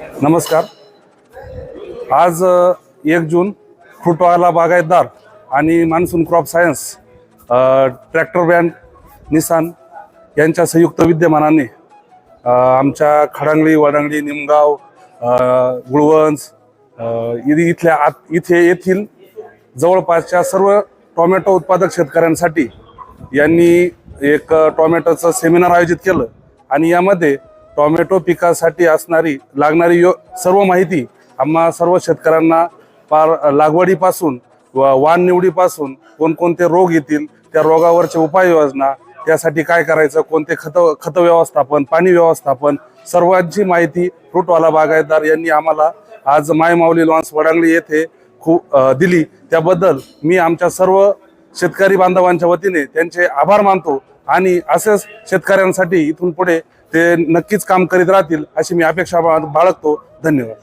नमस्कार. आज एक जून फुटवाला बागायतदार आणि monsoon crop science tractor band Nissan यांच्या संयुक्त विद्यमानाने आमच्या खडांगळी वडांगळी निमगाव गुळवंज इथल्या आत इथे येथील जवळपासच्या सर्व टोमॅटो उत्पादक शेतकऱ्यांसाठी यांनी एक टोमॅटोचं सेमिनार आयोजित केलं. आणि यामध्ये टोमॅटो पिकासाठी असणारी लागणारी यो सर्व माहिती आम्हा सर्व शेतकऱ्यांना पार लागवडीपासून व वाण निवडीपासून कोणकोणते रोग येतील त्या रोगावरचे उपाययोजना त्यासाठी काय करायचं कोणते खत खत व्यवस्थापन पाणी व्यवस्थापन सर्वांची माहिती फ्रूटवाला बागायतदार यांनी आम्हाला आज मायमाऊली लॉन्स वडांगली येथे खूप दिली. त्याबद्दल मी आमच्या सर्व शेतकरी बांधवांच्या वतीने त्यांचे आभार मानतो आणि असेच शेतकऱ्यांसाठी इथून पुढे ते नक्कीच काम करीत राहतील अशी मी अपेक्षा बा- बाळगतो. धन्यवाद.